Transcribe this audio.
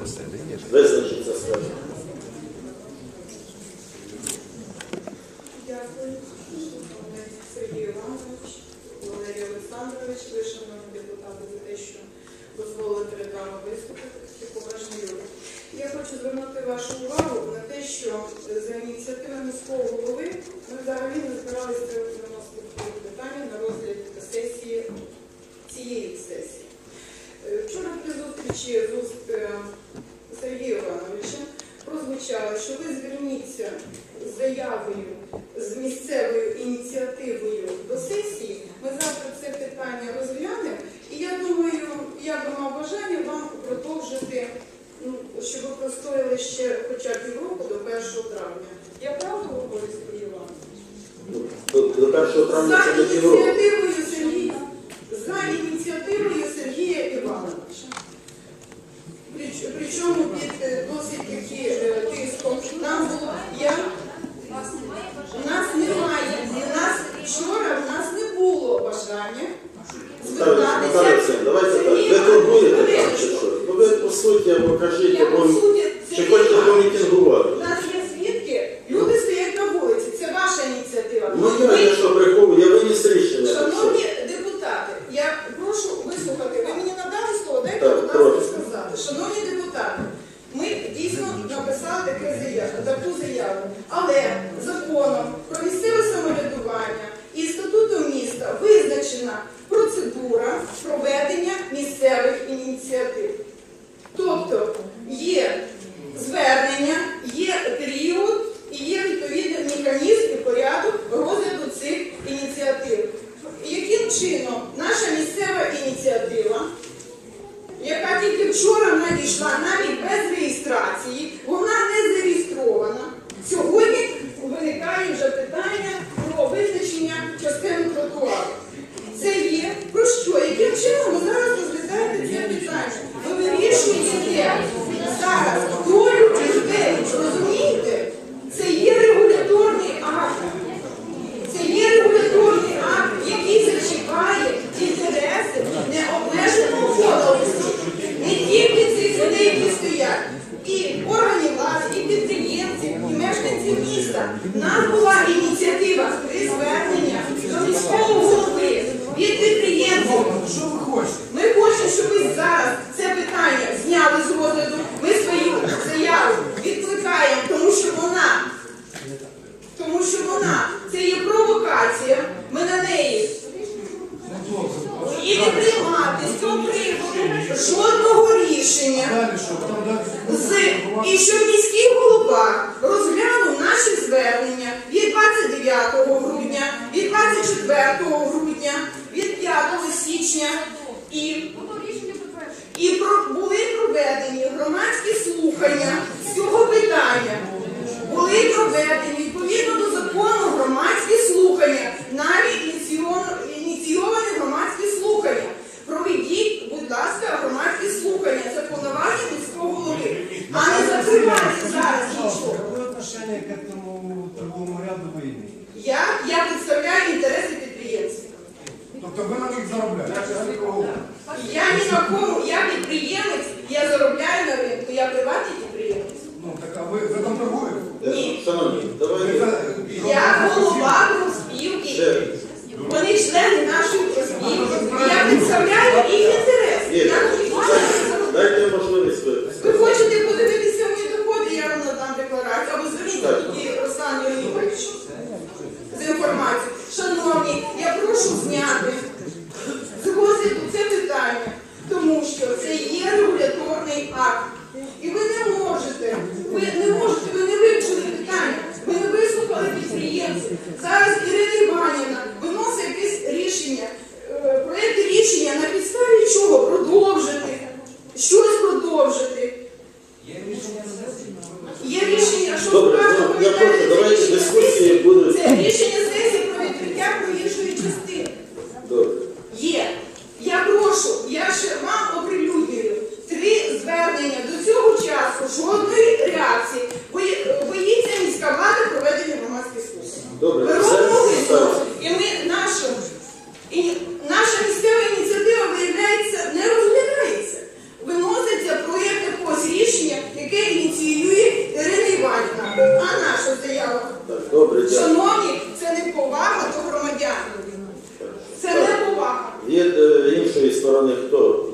Визначиться скажімо. Дякую. Шановний Сергій Іванович, Валерій Олександрович, ви, шановні депутати, за те, що дозволили перед вами виступити поважні. Я хочу звернути вашу увагу на те, що за ініціативи міського голови ми взагалі не збиралися виносити такі питання на розгляд сесії цієї сесії. Е, Вчора при зустрічі з уст е, Сергія Івановича прозвучало, що ви зверніться з заявою, з місцевою ініціативою до сесії. Ми завтра це питання розглянемо. І я думаю, я би мав бажання вам продовжити, ну, щоб ви простояли ще хоча б півроку до 1 травня. Я правду говорю, Сергій Іванович? До, до 1 травня це не півроку. Причому під е, досить такі е, тиском. Нам було я. У нас немає, у нас вчора у нас не було бажання Наталя давайте так. Ви турбуєте там чи що? Ну ви по суті або кажіть, або чи хочете помітингувати. У нас є свідки, люди стоять на вулиці. Це ваша ініціатива. Ну я Ми- не що приховую, я виніс рішення. так що. Шановні депутати, я прошу вислухати. Ви мені надали слово, дайте, Так, будь ласка, прошу. сказати. Шановні депутати, ми дійсно написали таке заяву, таку заяву. Але законом про місцеве самоврядування і статутом міста визначена процедура проведення місцевих ініціатив. Тобто є звернення, цих які стоять, і органи влади, і підприємці, і мешканці міста. Нас була ініціатива і що міський голова розглянув наші звернення від 29 грудня, від 24 грудня, від 5 січня і і про, були проведені громадські слухання з цього питання. Були проведені відповідно до закону громадські слухання, Тобто ви на них заробляєте? Я ні на кому, я підприємець, я заробляю на ринку, я приватний підприємець. Ну, так а ви, ви там торгуєте? Ні. Шановні, Ви давайте. за- Я голова Ще профспілки. раз. Вони члени нашої профспілки. Я представляю їх інтерес. Є. Я хочу- Дайте можливість Ви виписати. хочете подивитися мої доходи, я вам надам декларацію. Або зверніться Так. тоді Руслан Леонідович з інформацією. Шановні, я прошу зняти з розгляду це питання, тому що це є регуляторний акт. І ви не можете, ви не можете, ви не вивчили питання, ви не вислухали підприємців. Зараз Ірина Іванівна виносить якесь рішення, е, проєкт рішення на підставі чого продовжити, щось продовжити. Є рішення, що Добре, ну, я прошу, давайте дискусії будуть. Це рішення сесії про відкриття проїжджої частини. Добре. Є. Я прошу, я ще вам оприлюднюю три звернення до цього часу, жодної реакції. Бої- Боїться міська влада проведення громадських слухань. Добре, Ми це робимо висновок, ставиться. і ми наша, і наша місцева ініціатива виявляється не розглядається. Виноситься проєкт якогось рішення. заявах. Так, добре, дякую. Шановні, це не повага до громадян. Від е, іншої сторони хто